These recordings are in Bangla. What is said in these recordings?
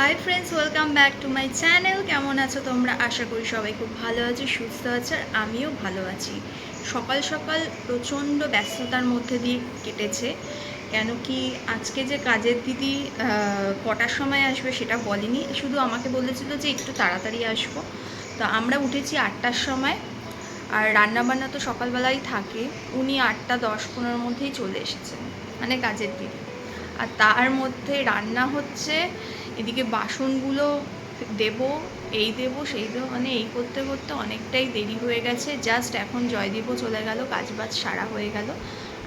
Hi friends welcome back to my channel কেমন আছো তোমরা? আশা করি সবাই খুব ভালো আছো, সুস্থ আছো, আর আমিও ভালো আছি। সকাল সকাল প্রচণ্ড ব্যস্ততার মধ্যে দিয়ে কেটেছে, কেন কি আজকে যে কাজের দিদি কটার সময় আসবে সেটা বলেনি, শুধু আমাকে বলেছিল যে একটু তাড়াতাড়ি আসব। তো আমরা উঠেছি আটটার সময়, আর রান্নাবান্না তো সকালবেলাই থাকে। উনি আটটা দশ পনেরোর মধ্যেই চলে এসেছেন মানে কাজের দিদি। আর তার মধ্যে রান্না হচ্ছে এদিকে বাসনগুলো দেব, এই দেব, সেই দেব মানে এই করতে করতে অনেকটাই দেরি হয়ে গেছে। জাস্ট এখন জয়দীপও চলে গেল কাজ বাজ সারা হয়ে গেল,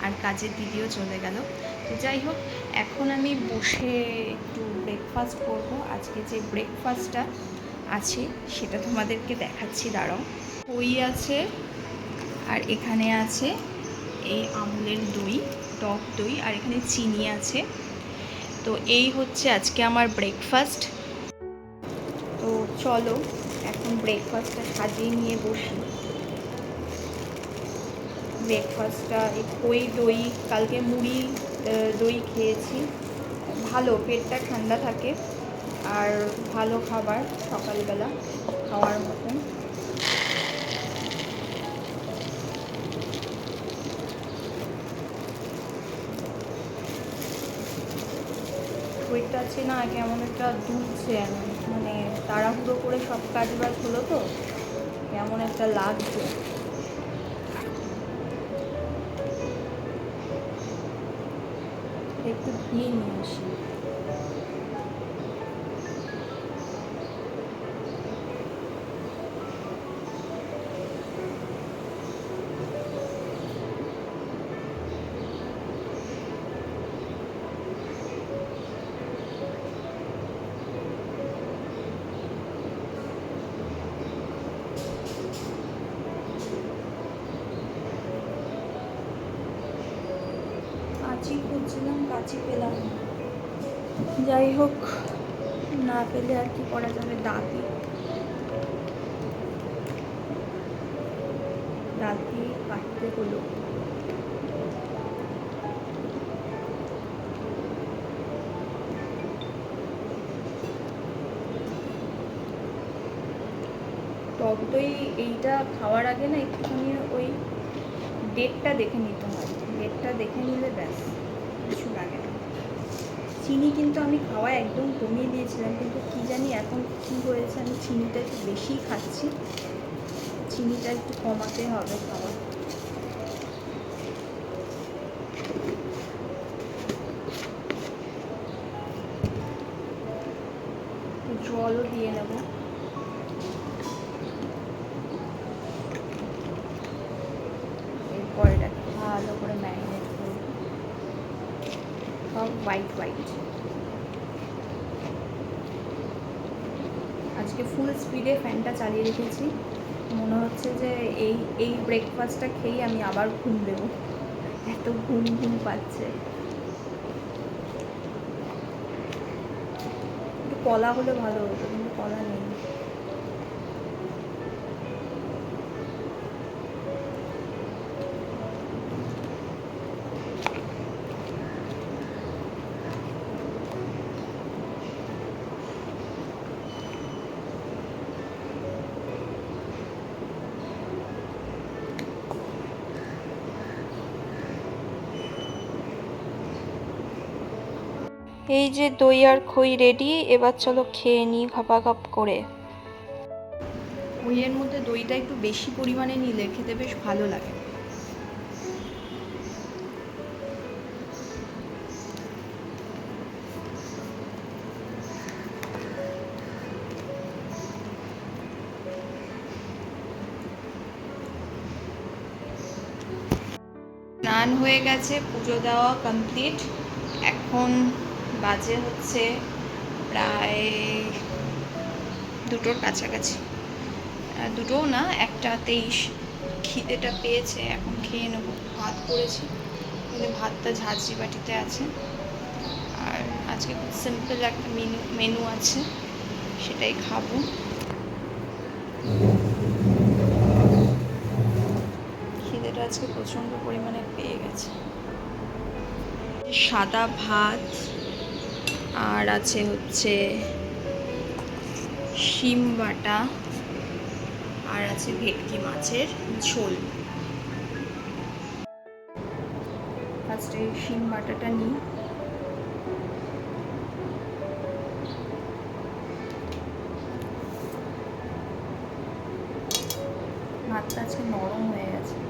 আর কাজের দিদিও চলে গেল। তো যাই হোক, এখন আমি বসে একটু ব্রেকফাস্ট করব। আজকে যে ব্রেকফাস্টটা আছে, সেটা তোমাদেরকে দেখাচ্ছি, দাঁড়াও। ওই আছে, আর এখানে আছে এই আমুলের দই, টক দই, আর এখানে চিনি আছে। তো এই হচ্ছে আজকে আমার ব্রেকফাস্ট তো চলো, এখন ব্রেকফাস্টটা সাজিয়ে নিয়ে বসি। ব্রেকফাস্টটা খই দই কালকে মুড়ি দই খেয়েছি। ভালো, পেটটা ঠান্ডা থাকে। আর ভালো খাবার সকালবেলা খাওয়ার মতন। আছে না কেমন একটা দুলছে মানে তাড়াহুড়ো করে সব কাজ বাজ হলো তো কেমন একটা লাগছে। একটু ধুয়ে নিয়ে আসি। খুঁজছিলাম কাঁচি পেলাম। যাই হোক, না পেলে আর কি করা যাবে দাঁতি দাঁতি কাটতে হলো। টক দই এইটা খাওয়ার আগে না একটুখানি ওই ডেটটা দেখে নিতে হয়। ডেটটা দেখে নিলে ব্যাস। কিছু চিনি কিন্তু আমি খাওয়া একদম কমিয়ে দিয়েছিলাম, কিন্তু কী জানি এখন কী হয়েছে, আমি চিনিটা একটু বেশিই খাচ্ছি। চিনিটা একটু কমাতে হবে খাওয়া জলও দিয়ে নেব এরপর এটাকে ভালো করে ম্যারিনেট করব সব হোয়াইট হোয়াইট আজকে ফুল স্পিডে ফ্যানটা চালিয়ে রেখেছি। মনে হচ্ছে যে এই এই ব্রেকফাস্টটা খেয়েই আমি আবার ঘুম দেবো। এত ঘুম ঘুম পাচ্ছে। একটু কলা হলে ভালো হতো, কিন্তু কলা নেই। এই যে দই আর খই রেডি এবার চলো খেয়ে নিই ঘাপা ঘাপ করে। খইয়ের মধ্যে দইটা একটু বেশি পরিমাণে নিলে খেতে বেশ ভালো লাগে। স্নান হয়ে গেছে, পুজো দেওয়া কমপ্লিট এখন বাজে হচ্ছে প্রায় দুটোর কাছাকাছি। দুটোও না, একটা তেইশ খিদেটা পেয়েছে, এখন খেয়ে নেব। ভাত করেছি, কিন্তু ভাতটা ঝাঁঝরি বাটিতে আছে। আর আজকে খুব সিম্পল একটা মেনু মেনু আছে, সেটাই খাব। খিদেটা আজকে প্রচণ্ড পরিমাণে পেয়ে গেছে। সাদা ভাত আর আছে হচ্ছে শিম বাটা, আর আছে ভেটকি মাছের ঝোল। ফার্স্টে শিম বাটাটা নিই। ভাতটা আজকে নরম হয়ে গেছে।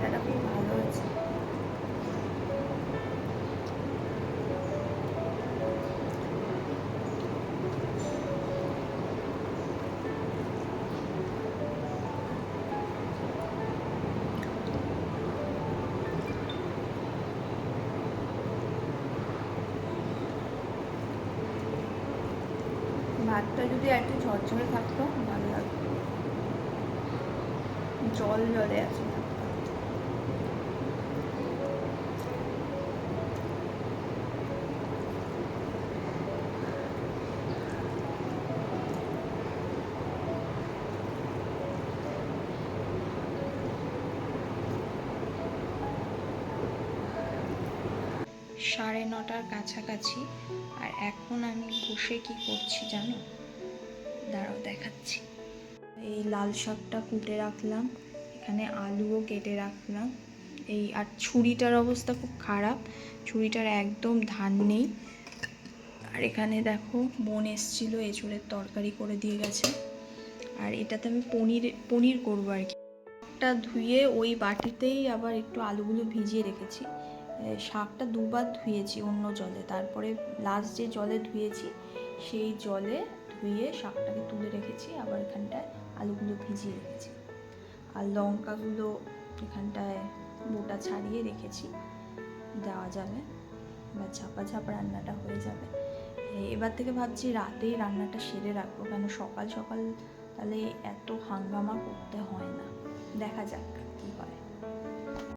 বাটাটা খুব ভালো হয়েছে ভাতটা যদি একটু ঝরঝরে থাকতো ভালো লাগতো জল জলে আছে সাড়ে নটার কাছাকাছি, আর এখন আমি বসে কি করছি জানো? দাঁড়াও, দেখাচ্ছি। এই লাল শাকটা কুটে রাখলাম, এখানে আলুও কেটে রাখলাম। এই, আর ছুরিটার অবস্থা খুব খারাপ, ছুরিটার একদম ধান নেই। আর এখানে দেখো, বোন এসছিল, এঁচুড়ের তরকারি করে দিয়ে গেছে। আর এটাতে আমি পনির পনির করব আর কি। শাকটা ধুয়ে ওই বাটিতেই আবার একটু আলুগুলো ভিজিয়ে রেখেছি। শাকটা দুবার ধুয়েছি অন্য জলে। তারপরে লাস্ট যে জলে ধুয়েছি, সেই জলে ধুয়ে শাকটাকে তুলে রেখেছি, আবার এখানটায় আলুগুলো ভিজিয়ে রেখেছি। আর লঙ্কাগুলো এখানটায় বোটা ছাড়িয়ে রেখেছি, দেওয়া যাবে। বা ঝাপা ঝাপ রান্নাটা হয়ে যাবে। এবার থেকে ভাবছি রাতেই রান্নাটা সেরে রাখব, কেন সকাল সকাল তাহলে এত হাঙ্গামা করতে হয় না। দেখা যাক কী